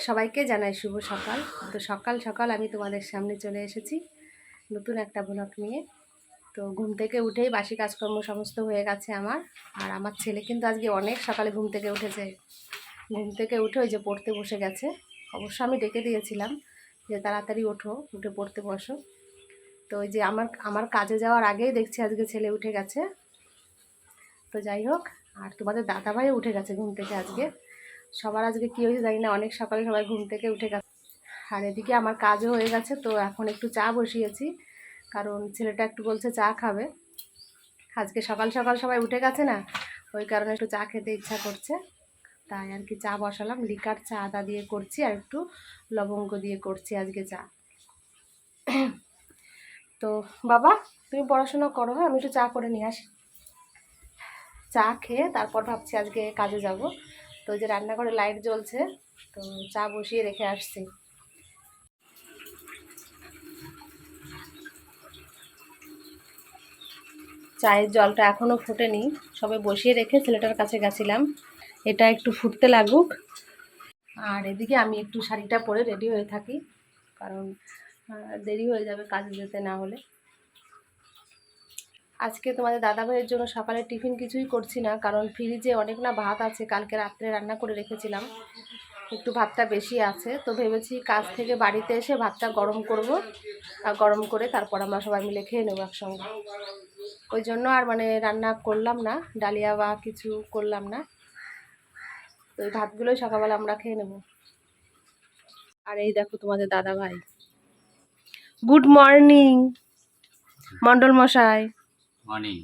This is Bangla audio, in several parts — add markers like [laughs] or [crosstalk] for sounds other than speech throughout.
সবাইকে জানাই শুভ সকাল। তো সকাল সকাল আমি তোমাদের সামনে চলে এসেছি নতুন একটা ব্লগ নিয়ে। তো ঘুম থেকে উঠেই বাসি কাজকর্ম সমস্ত হয়ে গেছে আমার। আর আমার ছেলে কিন্তু আজকে অনেক সকালে ঘুম থেকে উঠেছে। ঘুম থেকে উঠে ওই যে পড়তে বসে গেছে। অবশ্য আমি ডেকে দিয়েছিলাম যে তাড়াতাড়ি ওঠো, উঠে পড়তে বসো। তো ওই যে আমার আমার কাজে যাওয়ার আগেই দেখছি আজকে ছেলে উঠে গেছে। তো যাই হোক, আর তোমাদের দাদাভাইও উঠে গেছে ঘুম থেকে আজকে। সবার আজকে কী হয়েছে জানি না, অনেক সকালে সবাই ঘুম থেকে উঠে গেছে। আর এদিকে আমার কাজও হয়ে গেছে, তো এখন একটু চা বসিয়েছি, কারণ ছেলেটা একটু বলছে চা খাবে। আজকে সকাল সকাল সবাই উঠে গেছে না, ওই কারণে একটু চা খেতে ইচ্ছা করছে। তাই আর কি চা বসালাম, লিকার চা আদা দিয়ে করছি আর একটু লবঙ্গ দিয়ে করছি আজকে চা। তো বাবা, তুমি পড়াশোনা করো হ্যাঁ? আমি একটু চা করে নিয়ে আসি। চা খেয়ে তারপর ভাবছি আজকে কাজে যাব। তো যে রান্নাঘরে লাইট জ্বলছে, তো চা বসিয়ে রেখে আসছি। চায়ের জলটা এখনও ফুটেনি, সবে বসিয়ে রেখে ছেলেটার কাছে গেছিলাম। এটা একটু ফুটতে লাগুক। আর এদিকে আমি একটু শাড়িটা পরে রেডি হয়ে থাকি, কারণ দেরি হয়ে যাবে কাজে যেতে না হলে। আজকে তোমাদের দাদা ভাইয়ের জন্য সকালে টিফিন কিছুই করছি না, কারণ ফ্রিজে অনেক না ভাত আছে, কালকে রাত্রে রান্না করে রেখেছিলাম। একটু ভাতটা বেশি আছে, তো ভেবেছি কাজ থেকে বাড়িতে এসে ভাতটা গরম করব, আর গরম করে তারপর আমরা সবাই মিলে খেয়ে নেব একসঙ্গে। ওই জন্য আর মানে রান্না করলাম না, ডালিয়া বা কিছু করলাম না। তো ওই ভাতগুলোই সকালবেলা আমরা খেয়ে নেব। আর এই দেখো তোমাদের দাদা ভাই গুড মর্নিং, মন্ডল মশাই। মর্নিং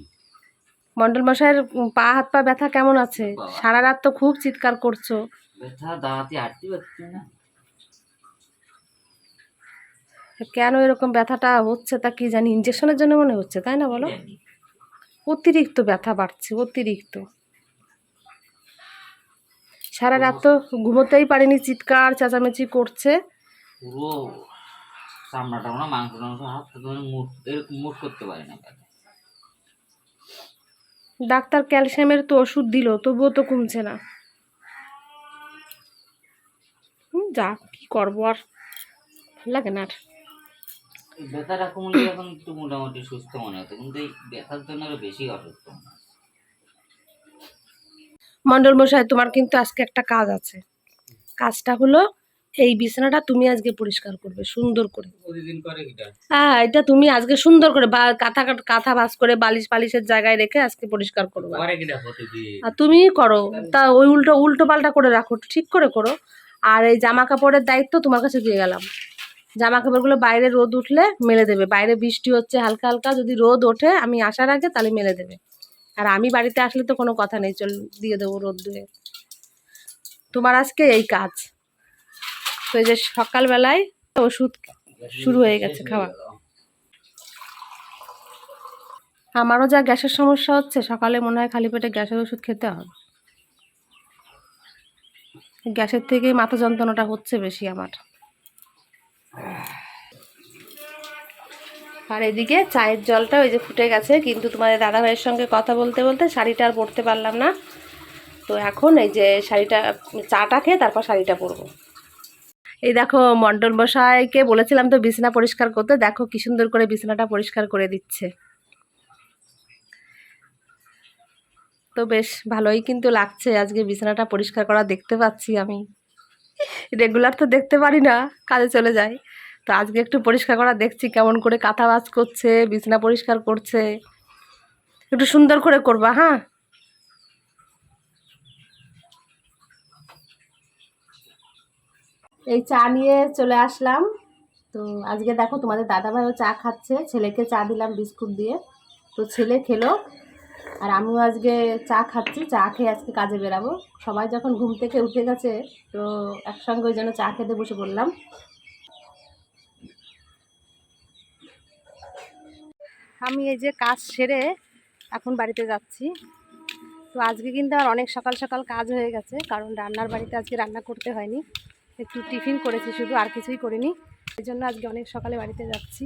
মন্ডল মশাইয়ের পা হাত পা ব্যথা কেমন আছে? সারা রাত তো খুব চিৎকার করছ। ব্যথা দাঁড়াতে হাঁটতে পারছি না। কেন এরকম ব্যথাটা হচ্ছে তা কি জানি? ইঞ্জেকশনের জন্য মনে হচ্ছে তাই না বলো? অতিরিক্ত ব্যথা বাড়ছে অতিরিক্ত। সারা রাত তো ঘুমোতেই পারিনি চিৎকার চেঁচামেচি করছে। পুরো চামড়া টামড়া মাংস টাংস হাত এরকম মুট করতে পারি না। ডাক্তার ক্যালসিয়ামের তো ওষুধ দিল তবুও তো কমছে না। যা কি করব আর? ভালো লাগে না আর। ব্যথাটা কমলে এখন একটু মোটামুটি সুস্থ মনে হতো কিন্তু এই ব্যথার জন্য আরও বেশি অসুস্থ মন্ডল মশাই তোমার কিন্তু আজকে একটা কাজ আছে। কাজটা হলো এই বিছানাটা তুমি আজকে পরিষ্কার করবে সুন্দর করে। হ্যাঁ এটা তুমি আজকে সুন্দর করে কাঁথা কাঁথা ভাস করে বালিশ বালিশের জায়গায় রেখে আজকে পরিষ্কার করবে। আর তুমি করো তা ওই উল্টো উল্টো পাল্টা করে রাখো ঠিক করে করো। আর এই জামা কাপড়ের দায়িত্ব তোমার কাছে দিয়ে গেলাম। জামা কাপড়গুলো বাইরে রোদ উঠলে মেলে দেবে বাইরে বৃষ্টি হচ্ছে হালকা হালকা যদি রোদ ওঠে আমি আসার আগে তাহলে মেলে দেবে। আর আমি বাড়িতে আসলে তো কোনো কথা নেই চল দিয়ে দেবো রোদ দিয়ে। তোমার আজকে এই কাজ। তো এই যে সকালবেলায় ওষুধ শুরু হয়ে গেছে খাওয়া। আমারও যা গ্যাসের সমস্যা হচ্ছে, সকালে মনে হয় খালি পেটে গ্যাসের ওষুধ খেতে হবে। গ্যাসের থেকেই মাথা যন্ত্রণাটা হচ্ছে বেশি আমার। আর এদিকে চায়ের জলটা ওই যে ফুটে গেছে, কিন্তু তোমাদের দাদা ভাইয়ের সঙ্গে কথা বলতে বলতে শাড়িটা আর পরতে পারলাম না। তো এখন এই যে শাড়িটা, চাটা খেয়ে তারপর শাড়িটা পরবো। এই দেখো মন্ডল মশাইকে বলেছিলাম তো বিছানা পরিষ্কার করতে। দেখো কি সুন্দর করে বিছানাটা পরিষ্কার করে দিচ্ছে। তো বেশ, ভালোই কিন্তু লাগছে। আজকে বিছানাটা পরিষ্কার করা দেখতে পাচ্ছি আমি। রেগুলার তো দেখতে পারি না, কাজে চলে যাই। তো আজকে একটু পরিষ্কার করা দেখছি, কেমন করে কাঁথা বাজ করছে, বিছানা পরিষ্কার করছে। একটু সুন্দর করে করবা হ্যাঁ? এই চা নিয়ে চলে আসলাম। তো আজকে দেখো তোমাদের দাদাভাইও চা খাচ্ছে, ছেলেকে চা দিলাম বিস্কুট দিয়ে। তো ছেলে খেলো, আর আমিও আজকে চা খাচ্ছি, চা খেয়ে আজকে কাজে বেরাবো। সবাই যখন ঘুম থেকে উঠে গেছে, তো একসঙ্গে ওই জন্য চা খেতে বসে পড়লাম। আমি এই যে কাজ সেরে এখন বাড়িতে যাচ্ছি। তো আজকে কিন্তু আর অনেক সকাল সকাল কাজ হয়ে গেছে, কারণ রান্নার বাড়িতে আজকে রান্না করতে হয়নি। একটু টিফিন করেছি, শুধু আর কিছুই করিনি। এই জন্য আজকে অনেক সকালে বাড়িতে যাচ্ছি।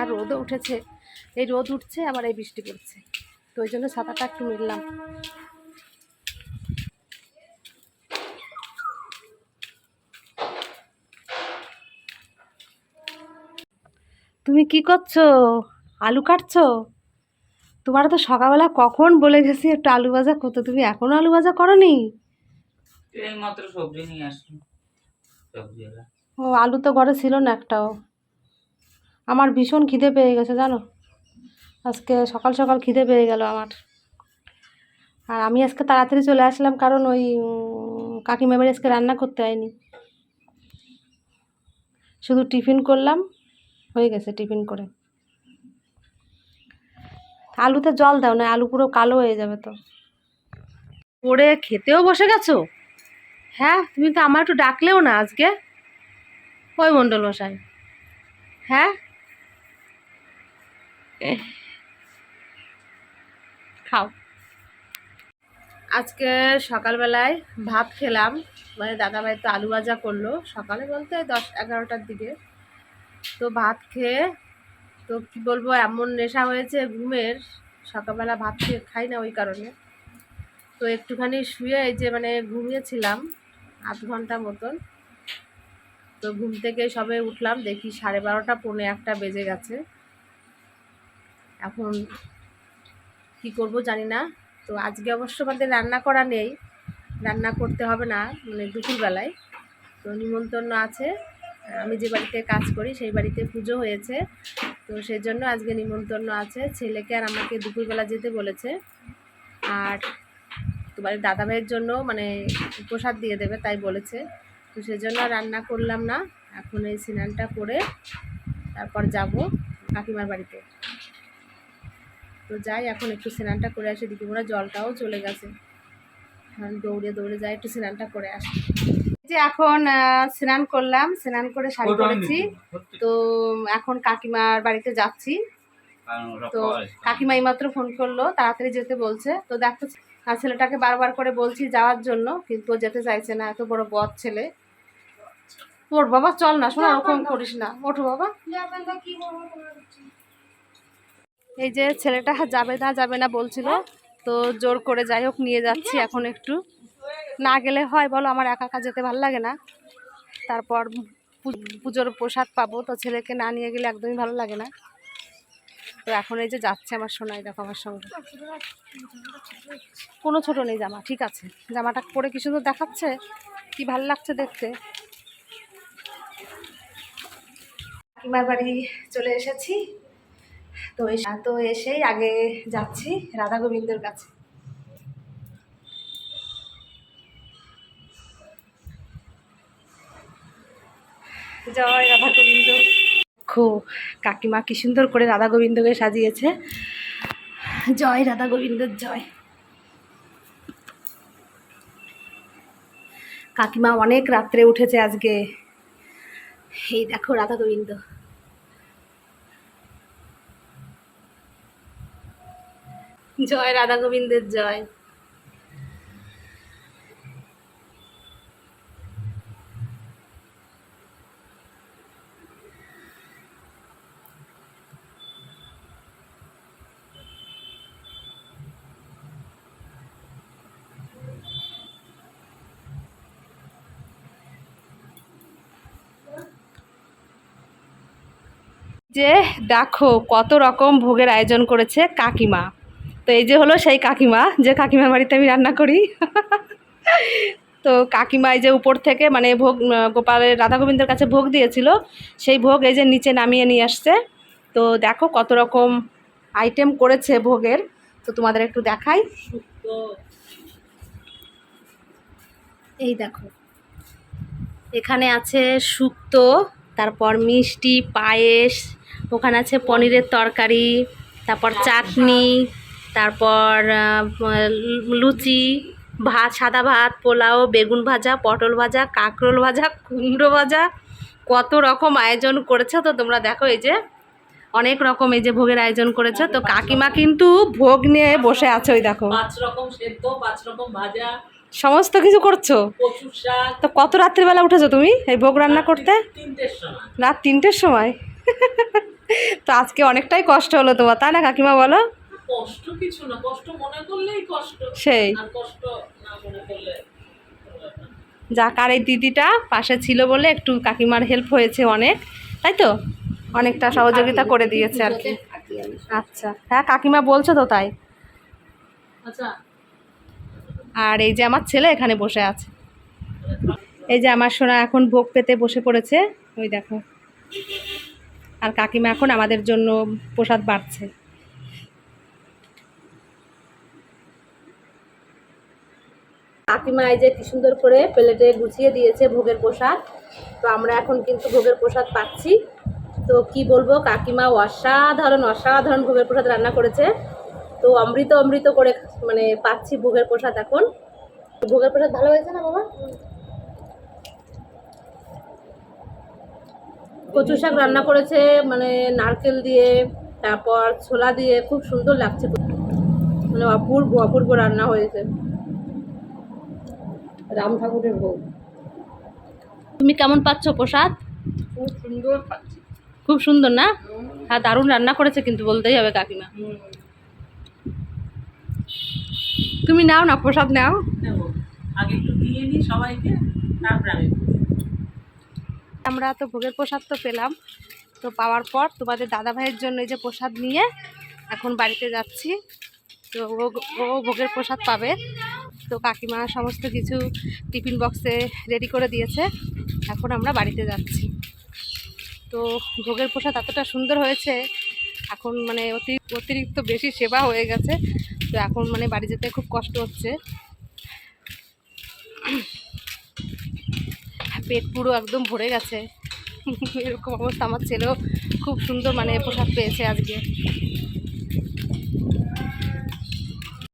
আর রোদও উঠেছে। এই রোদ উঠছে, আবার এই বৃষ্টি পড়ছে। তো ওই জন্য সাঁতারটা একটু মিললাম। তুমি কি করছ? আলু কাটছো? তোমার তো সকালবেলা কখন বলে গেছি একটু আলু ভাজা করতে। তুমি এখনও আলু ভাজা করো নি এই মাত্র সবজি নিয়ে ও আলু তো ঘরে ছিল না একটাও। আমার ভীষণ খিদে পেয়ে গেছে জানো? আজকে সকাল সকাল খিদে পেয়ে গেল আমার। আর আমি আজকে তাড়াতাড়ি চলে আসলাম কারণ ওই উম, কাকিমা আজকে রান্না করতে হয়নি শুধু টিফিন করলাম হয়ে গেছে টিফিন করে। আলুতে জল দাও না আলু পুরো কালো হয়ে যাবে তো। পরে খেতেও বসে গেছো? হ্যাঁ তুমি তো আমার একটু ডাকলেও না আজকে। ওই মণ্ডল মশাই। হ্যাঁ? খাও। আজকে সকালবেলায় ভাত খেলাম। মানে দাদাভাই তো আলু ভাজা করল সকালে বলতে দশ এগারোটার দিকে। তো ভাত খেয়ে তো কি বলব এমন নেশা হয়েছে ঘুমের। সকালবেলা ভাত খেয়ে খাই না ওই কারণে। তো একটুখানি শুয়ে এই যে মানে ঘুমিয়েছিলাম। আধ ঘণ্টা মতন। তো ঘুম থেকে সবে উঠলাম, দেখি সাড়ে বারোটা, পৌনে একটা বেজে গেছে। এখন কি করব জানি না। তো আজকে অবশ্য আমাদের রান্না করা নেই, রান্না করতে হবে না মানে দুপুরবেলায়। তো নিমন্ত্রণ আছে, আমি যে বাড়িতে কাজ করি সেই বাড়িতে পুজো হয়েছে। তো সেই জন্য আজকে নিমন্ত্রণ আছে, ছেলেকে আর আমাকে দুপুরবেলা যেতে বলেছে। আর তোমার দাদাভাইয়ের জন্য মানে প্রসাদ দিয়ে দেবে তাই বলেছে। তো সেজন্য রান্না করলাম না। এখন এই স্নানটা করে তারপর যাব কাকিমার বাড়িতে। তো যাই এখন একটু স্নানটা করে আসি। দিকে মোড়া জলটাও চলে গেছে। এখন দৌড়ে দৌড়ে যাই একটু স্নানটা করে আসি। যে এখন স্নান করলাম। স্নান করে শাড়ি পরেছি। তো এখন কাকিমার বাড়িতে যাচ্ছি। তো কাকিমা এইমাত্র ফোন করল তাড়াতাড়ি যেতে বলছে। তো দেখো আর ছেলেটাকে বারবার করে বলছি যাওয়ার জন্য কিন্তু যেতে চাইছে না এত বড় বদ ছেলে। ওর বাবা চল না শোনা ওরকম করিস না। ওঠো বাবা। এই যে ছেলেটা যাবে না যাবে না বলছিল তো জোর করে যাই হোক নিয়ে যাচ্ছি এখন একটু। না গেলে হয় বলো আমার একা একা যেতে ভালো লাগে না। তারপর পুজোর প্রসাদ পাবো তো ছেলেকে না নিয়ে গেলে একদমই ভালো লাগে না। তো এখন এই যে যাচ্ছে আমার সোনাই, দেখো আমার সঙ্গে। কোনো ছোট নেই জামা, ঠিক আছে। জামাটা পরে কি সুন্দর দেখাচ্ছে? কি ভালো লাগছে দেখতে? কাকিমার বাড়ি চলে এসেছি। তো তো এসেই আগে যাচ্ছি রাধা গোবিন্দের কাছে। জয় রাধা গোবিন্দ। খো কাকিমা কি সুন্দর করে রাধা গোবিন্দকে সাজিয়েছে। জয় রাধা গোবিন্দের জয়। কাকিমা অনেক রাত্রে উঠেছে আজকে। এই দেখো রাধা গোবিন্দ। জয় রাধা গোবিন্দের জয়। যে দেখো কত রকম ভোগের আয়োজন করেছে কাকিমা। তো এই যে হলো সেই কাকিমা, যে কাকিমার বাড়িতে আমি রান্না করি। তো কাকিমা এই যে উপর থেকে মানে ভোগ গোপালের রাধা গোবিন্দের কাছে ভোগ দিয়েছিল, সেই ভোগ এই যে নিচে নামিয়ে নিয়ে আসছে। তো দেখো কত রকম আইটেম করেছে ভোগের। তো তোমাদের একটু দেখাই। এই দেখো, এখানে আছে শুক্তো তারপর মিষ্টি, পায়েস, ওখানে আছে পনিরের তরকারি, তারপর চাটনি, তারপর লুচি, ভাত, সাদা ভাত, পোলাও, বেগুন ভাজা, পটল ভাজা, কাঁকরোল ভাজা, কুমড়ো ভাজা, কত রকম আয়োজন করেছে তো তোমরা দেখো এই যে, অনেক রকম এই যে ভোগের আয়োজন করেছে। তো কাকিমা কিন্তু ভোগ নিয়ে বসে আছে ওই দেখো। পাঁচ রকম সেদ্ধ, পাঁচ রকম ভাজা সমস্ত কিছু করছ? তো কত রাত্রিবেলা উঠেছো তুমি এই ভোগ রান্না করতে? রাত তিনটের সময়? [laughs] তো আজকে অনেকটাই কষ্ট হলো তোমার তাই না কাকিমা বলো? কষ্ট কিছু না কষ্ট মনে করলেই কষ্ট। সেই। কষ্ট না মনে করলে। যাক আর এই দিদিটা পাশে ছিল বলে একটু কাকিমার হেল্প হয়েছে অনেক তাই তো? অনেকটা সহযোগিতা করে দিয়েছে আর কি। আচ্ছা হ্যাঁ কাকিমা বলছো তো তাই। আচ্ছা আর এই যে আমার ছেলে এখানে বসে আছে। এই যে আমার সোনা এখন ভোগ পেতে বসে পড়েছে। ওই দেখো। আর কাকিমা এখন আমাদের জন্য প্রসাদ বাড়ছে। কাকিমা এই যে কি সুন্দর করে প্লেটে গুছিয়ে দিয়েছে ভোগের প্রসাদ। তো আমরা এখন কিন্তু ভোগের প্রসাদ পাচ্ছি। তো কি বলব, কাকিমা অসাধারণ অসাধারণ ভোগের প্রসাদ রান্না করেছে। তো অমৃত অমৃত করে মানে পাচ্ছি ভোগের প্রসাদ এখন। ভোগের প্রসাদ ভালো হয়েছে না বাবা? কচু শাক রান্না করেছে মানে নারকেল দিয়ে তারপর ছোলা দিয়ে খুব সুন্দর লাগছে। মানে অপূর্ব অপূর্ব রান্না হয়েছে। রাম ঠাকুরের ভোগ। তুমি কেমন পাচ্ছ প্রসাদ? খুব সুন্দর পাচ্ছি। খুব সুন্দর না? হ্যাঁ দারুণ রান্না করেছে কিন্তু বলতেই হবে কাকিমা। তুমি নাও না প্রসাদ নাও। আগে একটু দিয়ে নিই সবাইকে তারপরে আমি আমরা তো ভোগের প্রসাদ তো পেলাম। তো পাওয়ার পর তোমাদের দাদা ভাইয়ের জন্য এই যে প্রসাদ নিয়ে এখন বাড়িতে যাচ্ছি। তো ও ও ভোগের প্রসাদ পাবে। তো কাকিমা সমস্ত কিছু টিফিন বক্সে রেডি করে দিয়েছে। এখন আমরা বাড়িতে যাচ্ছি। তো ভোগের প্রসাদ এতটা সুন্দর হয়েছে এখন মানে অতি অতিরিক্ত বেশি সেবা হয়ে গেছে। তো এখন মানে বাড়ি যেতে খুব কষ্ট হচ্ছে। পেট পুরো একদম ভরে গেছে। এরকম অবস্থা। আমার ছেলেও খুব সুন্দর মানে প্রসাদ পেয়েছে আজকে।